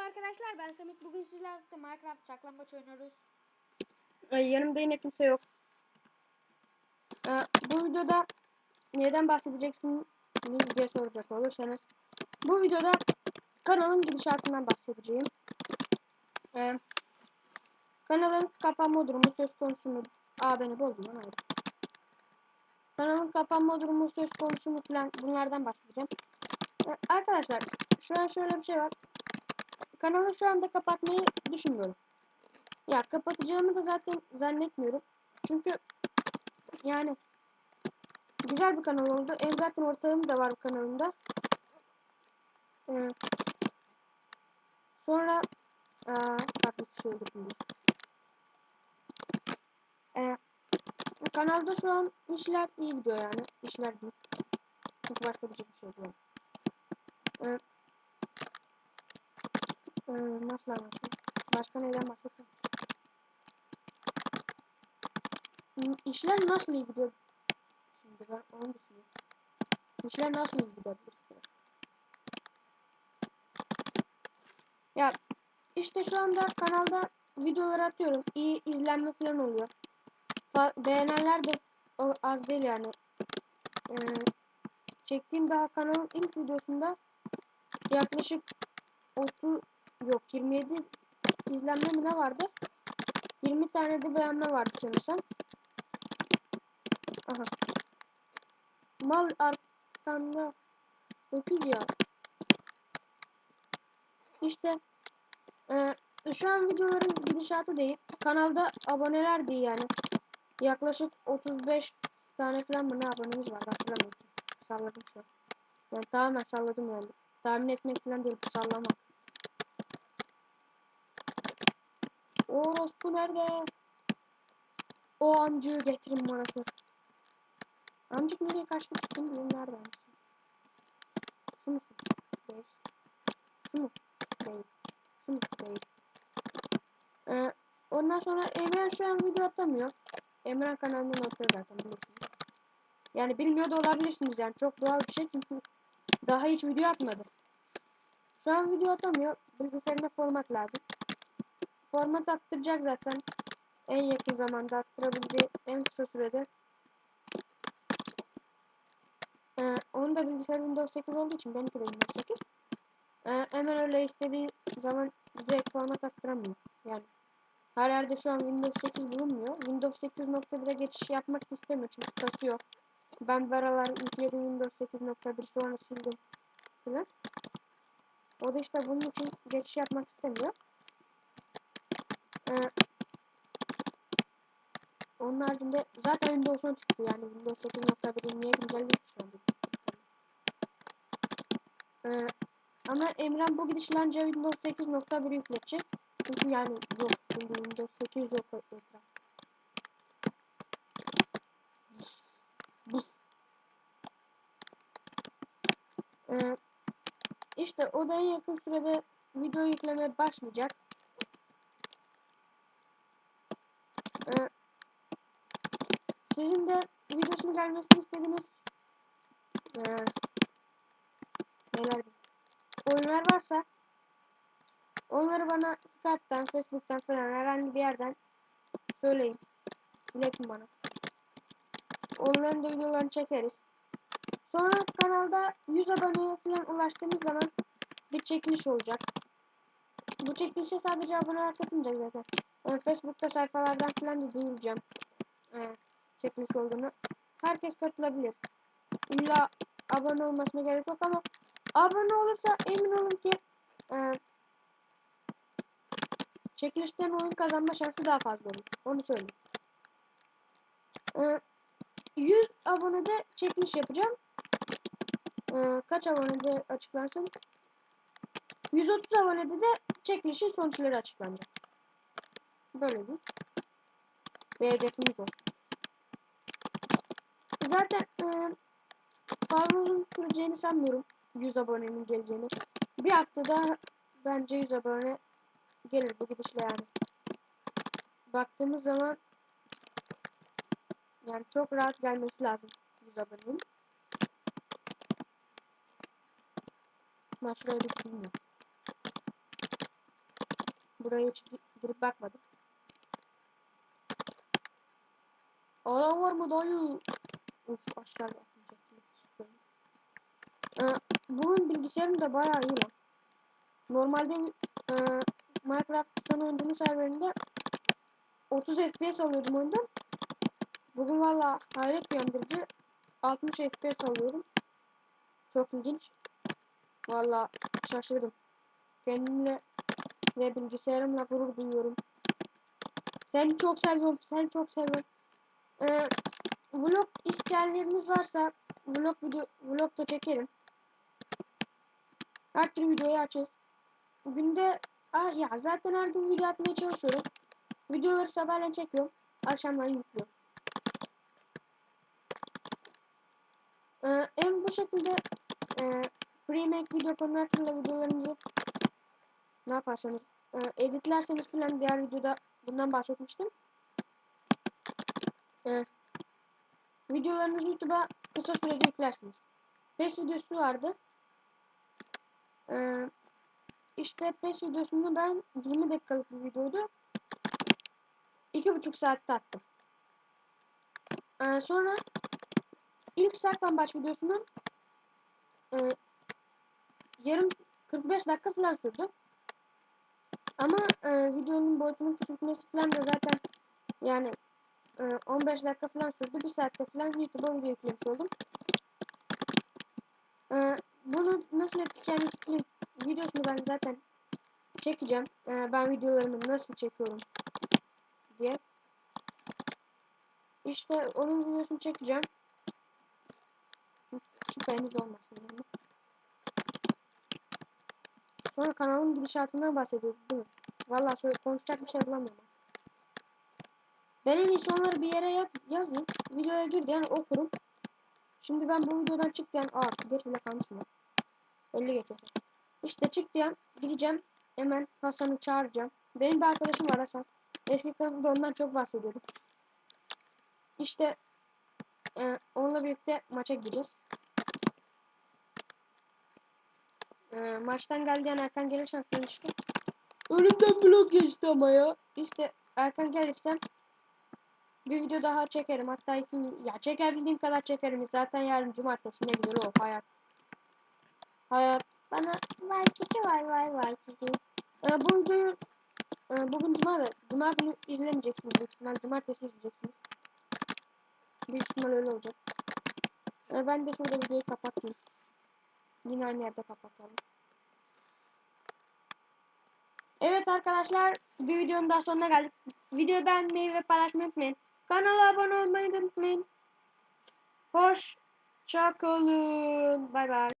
arkadaşlar ben Samet. Bugün sizlerle Minecraft saklambaç oynuyoruz. Ay, yanımda yine kimse yok. Ee, bu videoda neden bahsedeceksiniz diye soracak olursanız. Bu videoda kanalın gidişatından bahsedeceğim. Ee, kanalın kapanma durumu söz konusu mu? Aa beni bozdun lan hayır. Kanalın kapanma durumu söz konusu mu falan bunlardan bahsedeceğim. Ee, arkadaşlar şu an şöyle bir şey var. Kanalı şu anda kapatmayı düşünmüyorum. Ya kapatacağımı da zaten zannetmiyorum. Çünkü yani güzel bir kanal oldu. Hem zaten ortağım da var bu kanalımda. Ee, sonra bak bir şey biz. Ee, kanalda şu an işler iyi gidiyor yani. İşler değil. Çünkü başka bir şey yok. Ee, ee, nasıl anlatayım? Başka neyden bahsetsem? Hmm, İşler nasıl iyi gidiyor? Şimdi ben onu düşünüyorum. İşler nasıl iyi gidiyor? Ya işte şu anda kanalda videolar atıyorum. İyi izlenme falan oluyor. Beğenenler de az değil yani. Ee, çektiğim daha kanalın ilk videosunda yaklaşık 30 yok 27 izlenme mi ne vardı? 20 tane de beğenme vardı sanırsam. Aha. Mal arkanda öküz ya. İşte e, şu an videoların gidişatı değil. Kanalda aboneler değil yani. Yaklaşık 35 tane falan mı ne abonemiz var hatırlamıyorum. Salladım şu an. Yani tamamen salladım yani. Tahmin etmek falan değil sallamak. Orospu nerede? O amcayı getirin bana sor. Amcık nereye kaçmış kim bilir nerede amcık? Şu musun? Değil. Şu mu? Değil. Şu mu? Değil. Ee, ondan sonra Emre şu an video atamıyor. Emre kanalından atıyor zaten biliyorsunuz. Yani bilmiyor da olabilirsiniz yani çok doğal bir şey çünkü daha hiç video atmadı. Şu an video atamıyor. Bilgisayarına format lazım. Format attıracak zaten. En yakın zamanda attırabildiği en kısa sürede. Ee, onun da bilgisayar Windows 8 olduğu için benimki de Windows 8. Ee, hemen öyle istediği zaman direkt format attıramıyor. Yani her yerde şu an Windows 8 bulunmuyor. Windows 8.1'e geçiş yapmak istemiyor çünkü kasıyor. Ben beralar yükledim Windows 8.1 sonra sildim. Falan. O da işte bunun için geçiş yapmak istemiyor. Ee, onun haricinde zaten Windows 10 çıktı yani Windows 8.1'in niye güncelleyip şu anda. Ee, ama Emren bu gidişle anca Windows 8.1 yükletecek. Çünkü yani yok. Şimdi Windows 8 yok ekran. Ee, işte yakın sürede video yüklemeye başlayacak. Ee, sizin de videosunu gelmesini istediğiniz ee, neler oyunlar varsa onları bana Skype'tan, Facebook'tan falan herhangi bir yerden söyleyin. İletin bana. Onların da videolarını çekeriz. Sonra kanalda 100 aboneye falan ulaştığımız zaman bir çekiliş olacak. Bu çekilişe sadece aboneler katılacak zaten. Yani Facebook'ta sayfalardan falan da duyuracağım. Ee, çekiliş olduğunu. Herkes katılabilir. İlla abone olmasına gerek yok ama abone olursa emin olun ki e, çekilişten oyun kazanma şansı daha fazla olur. Onu söyleyeyim. E, 100 abonede çekiliş yapacağım. E, kaç abonede açıklansın? 130 abonede de çekilişin sonuçları açıklanacak. Böyle değil. Ve hedefimiz o. Zaten e, fazla uzun süreceğini sanmıyorum. 100 abonenin geleceğini. Bir haftada bence 100 abone gelir bu gidişle yani. Baktığımız zaman yani çok rahat gelmesi lazım 100 abonenin. Ben şuraya bir. Buraya hiç girip bakmadım. Adam var mı dayı? Uf aşağıda. Ee, bugün bilgisayarım da bayağı iyi lan. Normalde e, Minecraft son oyuncumun serverinde 30 FPS alıyordum oyundan. Bugün valla hayret uyandırıcı 60 FPS alıyorum. Çok ilginç. Valla şaşırdım. Kendimle ve bilgisayarımla gurur duyuyorum. Seni çok seviyorum. Seni çok seviyorum. Ee, vlog isteyenleriniz varsa vlog video vlog da çekerim. Her türlü videoyu açacağız. Günde ah ya zaten her gün video atmaya çalışıyorum. Videoları sabahleyin çekiyorum. Akşamları yüklüyorum. Ee, en bu şekilde e, Freemake video converter'la videolarınızı ne yaparsanız e, editlerseniz falan diğer videoda bundan bahsetmiştim. E, videolarınızı YouTube'a kısa sürede yüklersiniz. PES videosu vardı. E, işte PES videosunu ben 20 dakikalık bir videoydu. 2,5 saatte attım. E, sonra ilk saklambaç videosunun e, yarım 45 dakika falan sürdü. Ama e, videonun boyutunun küçültmesi falan da zaten yani 15 dakika falan sürdü. Bir saatte falan YouTube'a video yüklemiş oldum. E, bunu nasıl edeceğimi videosunu ben zaten çekeceğim. E, ben videolarımı nasıl çekiyorum diye. İşte onun videosunu çekeceğim. Şüpheniz olmasın. Yani. Sonra kanalın gidişatından bahsediyoruz değil mi? Valla şöyle konuşacak bir şey bulamıyorum. Ben en iyisi onları bir yere yaz yazayım. Videoya gir yani okurum. Şimdi ben bu videodan çık diyen... Aa geç bile kalmış mı? 50 geçiyor. İşte çık diyen gideceğim. Hemen Hasan'ı çağıracağım. Benim bir arkadaşım var Hasan. Eski kanalımda ondan çok bahsediyordum. İşte e, onunla birlikte maça gideceğiz. E, maçtan geldiğin erken gelirsen sen işte. Önümden blok geçti ama ya. İşte erken gelirsen bir video daha çekerim. Hatta iki, ya çekebildiğim kadar çekerim. Zaten yarın cumartesi ne güzel o hayat. Hayat bana vay kiki var vay vay kiki. Ee, bu videoyu e, bugün cuma da cuma günü izlemeyeceksiniz. Büyük cumartesi izleyeceksiniz. Büyük ihtimal öyle olacak. Ee, ben de şurada videoyu kapatayım. Yine aynı yerde kapatalım. Evet arkadaşlar bir videonun daha sonuna geldik. Videoyu beğenmeyi ve paylaşmayı unutmayın. Kanala abone olmayı unutmayın. Hoşça kalın. Bay bay.